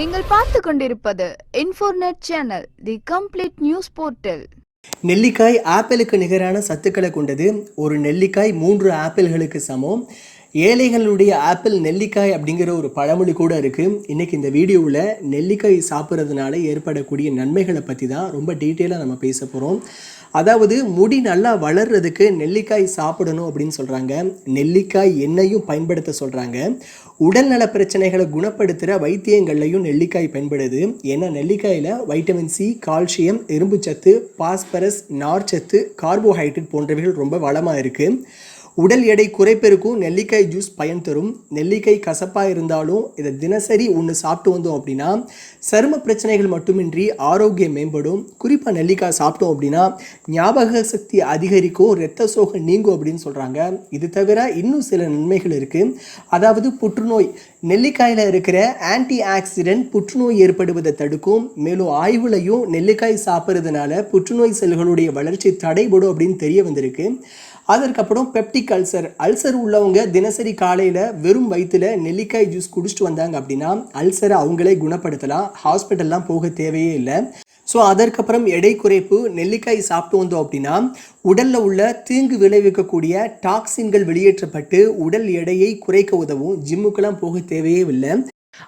நீங்கள் பார்த்து கொண்டிருப்பது Infornet channel the complete news portal நெல்லிக்காய் ஆப்பிளுக்கு நிகரான சத்துக்களை கொண்டது ஒரு நெல்லிக்காய் மூன்று ஆப்பிள்களுக்கு சமம். ஏழைகளுடைய ஆப்பிள் நெல்லிக்காய் அப்படிங்கிற ஒரு பழமொழி கூட இருக்குது இன்றைக்கி இந்த வீடியோவில் நெல்லிக்காய் சாப்பிட்றதுனால ஏற்படக்கூடிய நன்மைகளை பற்றி தான் ரொம்ப டீட்டெயிலாக நம்ம பேச போகிறோம் அதாவது முடி நல்லா வளர்றதுக்கு நெல்லிக்காய் சாப்பிடணும் அப்படின்னு சொல்கிறாங்க நெல்லிக்காய் எண்ணெயும் பயன்படுத்த சொல்கிறாங்க உடல்நல பிரச்சனைகளை குணப்படுத்துகிற வைத்தியங்கள்லையும் நெல்லிக்காய் பயன்படுது. ஏன்னா நெல்லிக்காயில் வைட்டமின் சி கால்சியம் இரும்புச்சத்து பாஸ்பரஸ் நார்ச்சத்து கார்போஹைட்ரேட் போன்றவைகள் ரொம்ப வளமாக இருக்குது உடல் எடை குறைப்பெருக்கும் நெல்லிக்காய் ஜூஸ் பயன் தரும். நெல்லிக்காய் கசப்பாக இருந்தாலும் இதை தினசரி ஒன்று சாப்பிட்டு வந்தோம் அப்படின்னா சரும பிரச்சனைகள் மட்டுமின்றி ஆரோக்கியம் மேம்படும். குறிப்பாக நெல்லிக்காய் சாப்பிட்டோம் அப்படின்னா ஞாபக சக்தி அதிகரிக்கும் இரத்த சோகம் நீங்கும் அப்படின்னு சொல்கிறாங்க இது தவிர இன்னும் சில நன்மைகள் இருக்குது அதாவது புற்றுநோய். நெல்லிக்காயில் இருக்கிற ஆன்டி ஆக்சிடென்ட் புற்றுநோய் ஏற்படுவதை தடுக்கும். மேலும் ஆய்வுலையும் நெல்லிக்காய் சாப்பிட்றதுனால புற்றுநோய் செல்களுடைய வளர்ச்சி தடைபடும் அப்படின்னு தெரிய வந்திருக்கு. அதற்கப்புறம் பெப்டிக் அல்சர் அல்சர் உள்ளவங்க தினசரி காலையில் வெறும் வயிற்றுல நெல்லிக்காய் ஜூஸ் குடிச்சிட்டு வந்தாங்க அப்படின்னா அல்சரை அவங்களே குணப்படுத்தலாம். ஹாஸ்பிட்டல்லாம் போக தேவையே இல்லை. ஸோ அதற்கப்புறம் எடை குறைப்பு நெல்லிக்காய் சாப்பிட்டு வந்தோம் அப்படின்னா உடலில் உள்ள தீங்கு விளைவிக்கக்கூடிய டாக்ஸின்கள் வெளியேற்றப்பட்டு உடல் எடையை குறைக்க உதவும். ஜிம்முக்கெல்லாம் போக தேவையே இல்லை.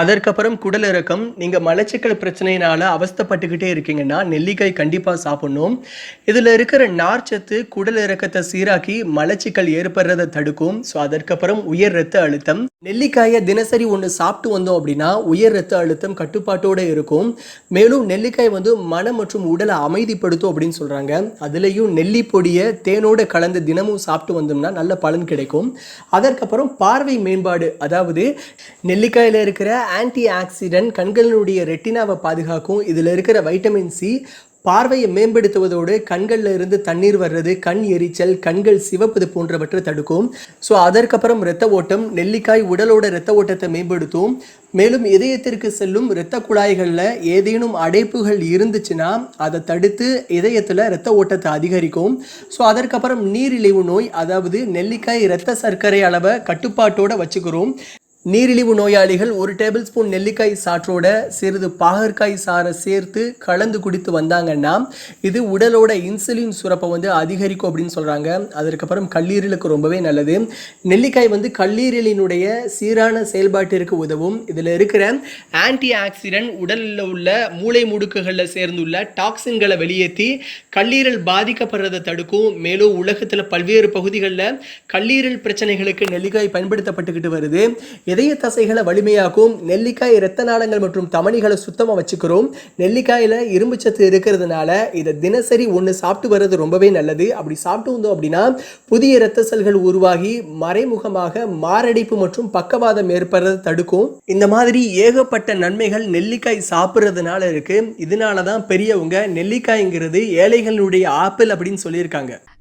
அதற்கப்புறம் குடல் இறக்கம் நீங்கள் மலச்சிக்கல் பிரச்சனையினால் அவஸ்தைப்பட்டுக்கிட்டே இருக்கீங்கன்னா நெல்லிக்காய் கண்டிப்பாக சாப்பிடணும். இதில் இருக்கிற நார்ச்சத்து குடல் இறக்கத்தை சீராக்கி மலச்சிக்கல் ஏற்படுறதை தடுக்கும். ஸோ அதற்கப்புறம் உயர் ரத்த அழுத்தம். நெல்லிக்காயை தினசரி ஒன்று சாப்பிட்டு வந்தோம் அப்படின்னா உயர் ரத்த அழுத்தம் கட்டுப்பாட்டோடு இருக்கும். மேலும் நெல்லிக்காய் வந்து மனம் மற்றும் உடலை அமைதிப்படுத்தும் அப்படின்னு சொல்கிறாங்க அதுலேயும் நெல்லி பொடியை தேனோட கலந்து தினமும் சாப்பிட்டு வந்தோம்னா நல்ல பலன் கிடைக்கும். அதற்கப்புறம் பார்வை மேம்பாடு அதாவது நெல்லிக்காயில் இருக்கிற ஆன்டி ஆக்சிடென்ட் கண்களினுடைய ரெட்டினாவை பாதுகாக்கும். இதில் இருக்கிற வைட்டமின் சி பார்வையை மேம்படுத்துவதோடு கண்களில் இருந்து தண்ணீர் வர்றது கண் எரிச்சல் கண்கள் சிவப்பது போன்றவற்றை தடுக்கும். ஸோ அதற்கப்புறம் இரத்த ஓட்டம் நெல்லிக்காய் உடலோட இரத்த ஓட்டத்தை மேம்படுத்தும். மேலும் இதயத்திற்கு செல்லும் இரத்த குழாய்களில் ஏதேனும் அடைப்புகள் இருந்துச்சுன்னா அதை தடுத்து இதயத்தில் இரத்த ஓட்டத்தை அதிகரிக்கும். ஸோ அதற்கப்புறம் நீரிழிவு நோய் அதாவது நெல்லிக்காய் இரத்த சர்க்கரை அளவை கட்டுப்பாட்டோடு வச்சுக்கிறோம். நீரிழிவு நோயாளிகள் ஒரு டேபிள் ஸ்பூன் நெல்லிக்காய் சாற்றோட சிறிது பாகற்காய் சாறை சேர்த்து கலந்து குடித்து வந்தாங்கன்னா இது உடலோட இன்சுலின் சுரப்பை வந்து அதிகரிக்கும் அப்படின்னு சொல்கிறாங்க அதற்கப்புறம் கல்லீரலுக்கு ரொம்பவே நல்லது. நெல்லிக்காய் வந்து கல்லீரலினுடைய சீரான செயல்பாட்டிற்கு உதவும். இதில் இருக்கிற ஆன்டி ஆக்சிடென்ட் உடலில் உள்ள மூளை முடுக்குகளில் சேர்ந்துள்ள டாக்ஸின்களை வெளியேற்றி கல்லீரல் பாதிக்கப்படுறதை தடுக்கும். மேலும் உலகத்தில் பல்வேறு பகுதிகளில் கல்லீரல் பிரச்சனைகளுக்கு நெல்லிக்காய் பயன்படுத்தப்பட்டுக்கிட்டு வருது. இதய தசைகளை வலிமையாக்கும் நெல்லிக்காய் இரத்த நாளங்கள் மற்றும் தமணிகளை சுத்தமாக வச்சுக்கிறோம். நெல்லிக்காயில் இரும்புச்சத்து இருக்கிறதுனால இதை தினசரி ஒன்று சாப்பிட்டு வர்றது ரொம்பவே நல்லது. அப்படி சாப்பிட்டு வந்தோம் அப்படின்னா புதிய இரத்த செல்கள் உருவாகி மறைமுகமாக மாரடைப்பு மற்றும் பக்கவாதம் ஏற்படுறதை தடுக்கும். இந்த மாதிரி ஏகப்பட்ட நன்மைகள் நெல்லிக்காய் சாப்பிட்றதுனால இருக்கு. இதனால தான் பெரியவங்க நெல்லிக்காய்ங்கிறது ஏழைகளுடைய ஆப்பிள் அப்படின்னு சொல்லியிருக்காங்க.